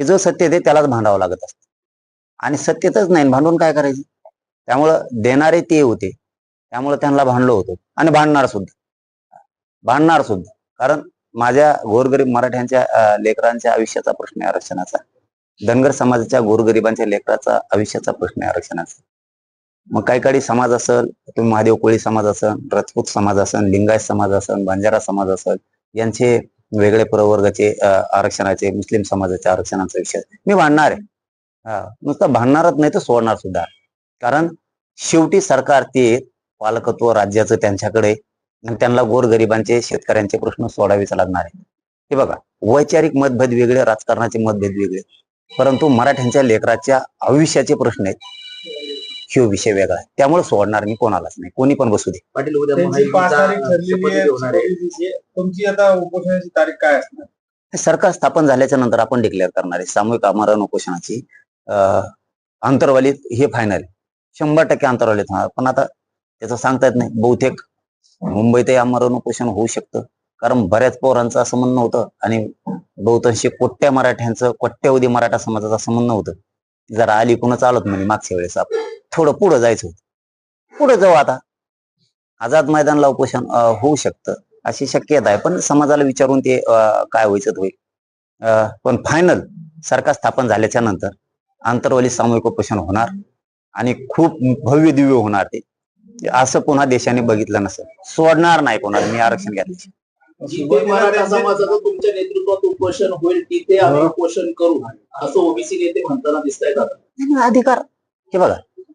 की जो सत्य दे त्यालाच भांडावं लागत असतं. आणि सत्यतच नाही भांडून काय करायचं? त्यामुळं देणारे ते होते. त्यामुळे त्यांना भांडलो होतो. आणि भांडणार सुद्धा. भांडणार सुद्धा. कारण माझ्या गोरगरीब मराठ्यांच्या लेकरांच्या आयुष्याचा प्रश्न आहे आरक्षणाचा. धनगर समाजाच्या गोरगरिबांच्या लेकराचा आयुष्याचा प्रश्न आहे आरक्षणाचा. मग काही काही समाज असेल तुम्ही महादेव कोळी समाज असेल राजपूत समाज असेल लिंगायत समाज असेल बंजारा समाज असेल यांचे वेगळे प्रवर्गाचे आरक्षणाचे मुस्लिम समाजाच्या आरक्षणाचा विषय. मी भांडणार. आहे हा नुसतं भांडणारच नाही तर सोडणार सुद्धा. कारण शेवटी सरकार ते पालकत्व राज्याचं त्यांच्याकडे त्यांना गोरगरिबांचे शेतकऱ्यांचे प्रश्न सोडावेच लागणार आहे. हे बघा वैचारिक मतभेद वेगळे राजकारणाचे मतभेद वेगळे. परंतु मराठ्यांच्या लेकराच्या आयुष्याचे प्रश्न आहेत. ह्यो विषय वेगळा आहे. त्यामुळे सोडणार मी कोणालाच नाही. कोणी पण बसू दे. पाटील उद्या त्यांची पाच तारीख आहे. आहे. तुमची आता उपोषणाची तारीख काय असणार? हे सरकार स्थापन झाल्याच्यानंतर आपण डिक्लेअर करणार आहे. सामूहिक आमरण उपोषणाची अं, अंतरवालीत हे फायनल शंभर टक्के अंतरवालीत होणार. पण आता त्याचं सांगता येत नाही. बहुतेक मुंबईतही आमरण उपोषण होऊ शकतं. कारण बऱ्याच पोरांचं असं म्हणणं होतं. आणि बहुतांशी कोट्या मराठ्यांचं कोट्यावधी मराठा समाजाचं असं म्हणणं होतं. जरा आली कुणाच आलोत म्हणे मागच्या वेळेस आपण. थोडं पुढं जायचं होतं. पुढे जाऊ आता. आझाद मैदानला उपोषण होऊ शकतं अशी शक्यता आहे. पण समाजाला विचारून ते काय व्हायचं होईल. पण फायनल सरकार स्थापन झाल्याच्यानंतर आंतरवाली सामूहिक उपोषण होणार आणि खूप भव्य दिव्य होणार ते. असं पुन्हा देशाने बघितलं नसेल. सोडणार नाही कोणाला. मी आरक्षण घेतलं. समाजाचं तुमच्या नेतृत्वात उपोषण होईल तिथे आम्ही उपोषण करू. असं ओबीसी नेते म्हणताना दिसत आहेत अधिकार. हे बघा.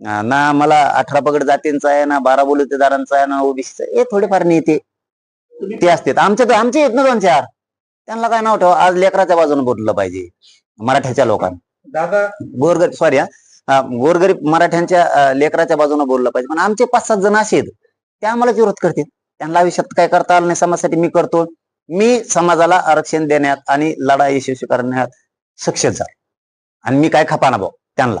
ना मला अठरा पगड जातींचा आहे ना बारा बोलतेदारांचा आहे ना ओबीसीचा हे थोडेफार नेते ते. असतात. आमचे तर आमचे आहेत ना दोन चार. त्यांना काय नाव ठेवा आज लेकराच्या बाजूने बोललं पाहिजे मराठ्याच्या लोकांना. दादा? गोरगरीब सॉरी हा. गोरगरीब मराठ्यांच्या लेकराच्या बाजूने बोललं पाहिजे. पण आमचे पाच सात जण असे ते आम्हाला विरोध करतील. त्यांना आयुष्यात काय करता आलं नाही समाजासाठी मी करतो. मी समाजाला आरक्षण देण्यात आणि लढा यशस्वी करण्यात सक्षम झालो. आणि मी काय खपाना भाऊ? त्यांना.